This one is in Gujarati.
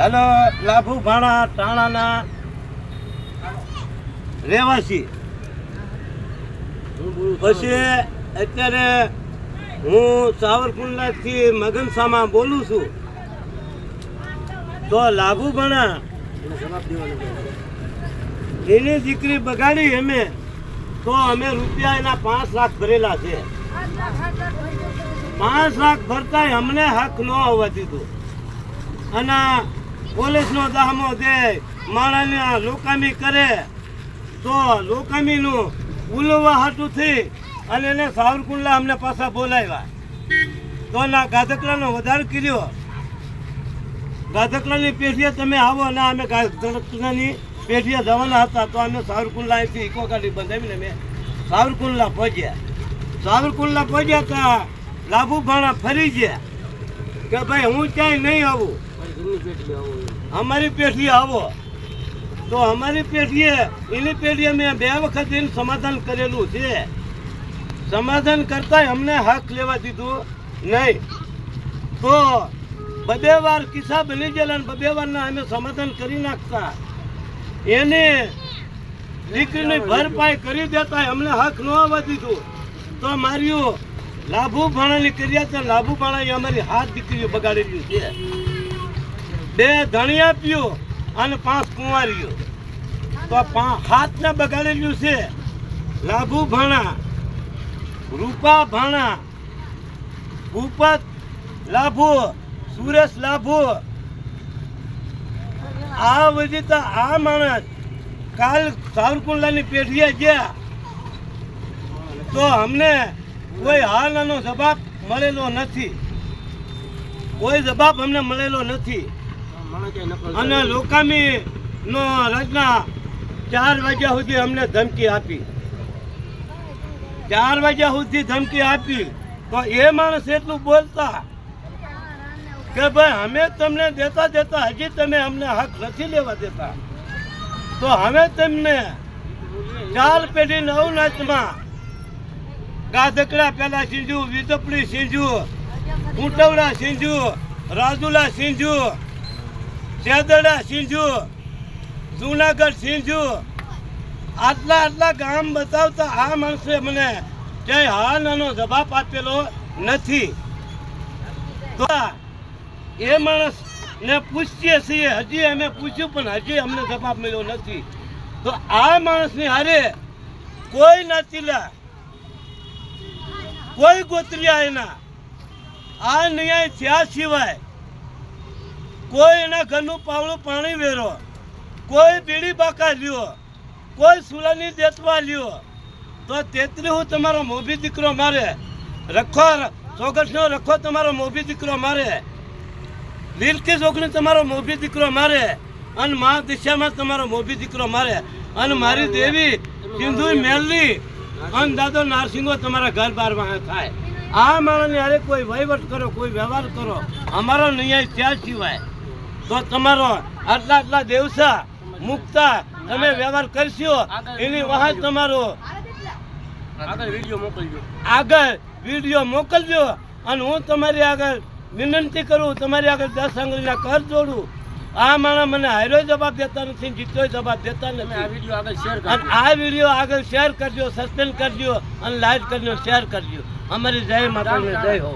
હેલો, લાભુ ભાણા, ટાણાના રહેવાસી. પછી અત્યારે હું સાવરકુંડલાથી મગનસામાં બોલું છું. તો લાભુ ભણા, એની દીકરી બગાડી અમે, તો અમે રૂપિયા એના પાંચ લાખ ભરેલા છે. પાંચ લાખ ભરતા અમને હક ન આવવા દીધું. અને પોલીસનો દાહમો દે, માણસને લોકામી કરે. તો લોકામીનું ઉલવા હાટું થઈ અને એને સાવરકુંડલા અમને પાછા બોલાવ્યા. તો ના ગાધકલાનો વધારો કર્યો. ગાધકલાની પેઢીએ તમે આવો અને અમે ગાધકલાની પેઢીએ જવાના હતા, તો અમે સાવરકુંડલા અહીંથી ઇકો ગાડી બંધાવીને અમે સાવરકુંડલા પહોંચ્યા. સાવરકુંડલા પહોંચ્યા હતા લાભુ ભાણા ફરી ગયા કે ભાઈ હું ક્યાંય નહીં આવું. અમારી પેઢી આવો. તો અમારી પેઢીએ, એની પેઢીએ મેં બે વખત એનું સમાધાન કરેલું છે. સમાધાન કરતા અમને હક લેવા દીધું નહીં. તો બબે વાર કિસ્સા બની ગયેલા અને બબે વારના અમે સમાધાન કરી નાખતા. એને દીકરીની ભરપાઈ કરી દેતા અમને હક ન આવવા દીધું. તો માર્યું લાભુ ભાણાની કર્યા છે લાભુ ભાણાએ અમારી હાથ દીકરીઓ બગાડેલી છે. બે ધણિયા પીઓ અને પાંચ કુંવારીઓ. તો હાથને બગાડેલું છે. લાભુ ભાણા, રૂપા ભાણા ભૂપત લાભુ, સુરેશ લાભુ. આ બધી તો આ માણસ કાલ સાવરકુંડલાની પેઢીએ ગયા. તો અમને કોઈ હાલનો જવાબ મળેલો નથી. કોઈ જવાબ અમને મળેલો નથી. અને લોકામી નો રચના ચાર વાગ્યા સુધી અમને ધમકી આપી. ચાર વાગ્યા સુધી ધમકી આપી. તો એ માણસ એટલું બોલતા કે ભાઈ, અમે તમને દેતા દેતા હજી તમે અમને હક નથી લેવા દેતા. તો હવે તમને ચાર પેઢી નવનાથમાં ગાધકડા પેલા સિંજુ વિતપડી સિંજુ ઉંટવડા સિંજુ રાજુલા સિંજુ સેદડા સિંજુ જુનાગઢ સિંજુ આટલા આટલા ગામ બતાવતા આ માણસે મને ક્યાંય હા નાનો જવાબ આપેલો નથી. તો એ માણસ ને પૂછીએ છીએ, હજી અમે પૂછ્યું પણ હજી અમને જવાબ મળ્યો નથી. તો આ માણસની હારે કોઈ નાતીલા કોઈ ગોતરિયા એના. આ ન્યાય થયા સિવાય કોઈ એના ઘરનું પાવળું પાણી વેરો. કોઈ બીડી બાકા લ્યો. કોઈ સુલાની દેતવા લ્યો. તો તેત્રી હું તમારો મોભી દીકરો મારે. રખો, ચોગઠનો રખો તમારો મોભી દીકરો મારે. લીલકી ચોકડી તમારો મોભી દીકરો મારે. અને મા દિશામાં તમારો મોભી દીકરો મારે. અને મારી દેવી સિંધુ મેલની અને દાદો નારસિંહો તમારા ઘર બાર થાય. આ માણસને અરે કોઈ વહીવટ કરો, કોઈ વ્યવહાર કરો, અમારો ન્યાય ત્યાં સિવાય તો તમારો આટલા આટલા દેવસા મુકતા તમે વ્યવહાર કરશો એની વાહન તમારો. આગળ વીડિયો મોકલજો. આગળ વીડિયો મોકલજો અને હું તમારી આગળ વિનંતી કરું તમારી આગળ દસ આંગળીના કર જોડું. આ માણસ મને હારો જવાબ દેતા નથી જીતો જવાબ દેતા નથી. અને આ વીડિયો આગળ શેર કરજો સસ્પેન્ડ કરજો અને લાઈક કરજો શેર કરજો. અમારી જય માતા જય હો.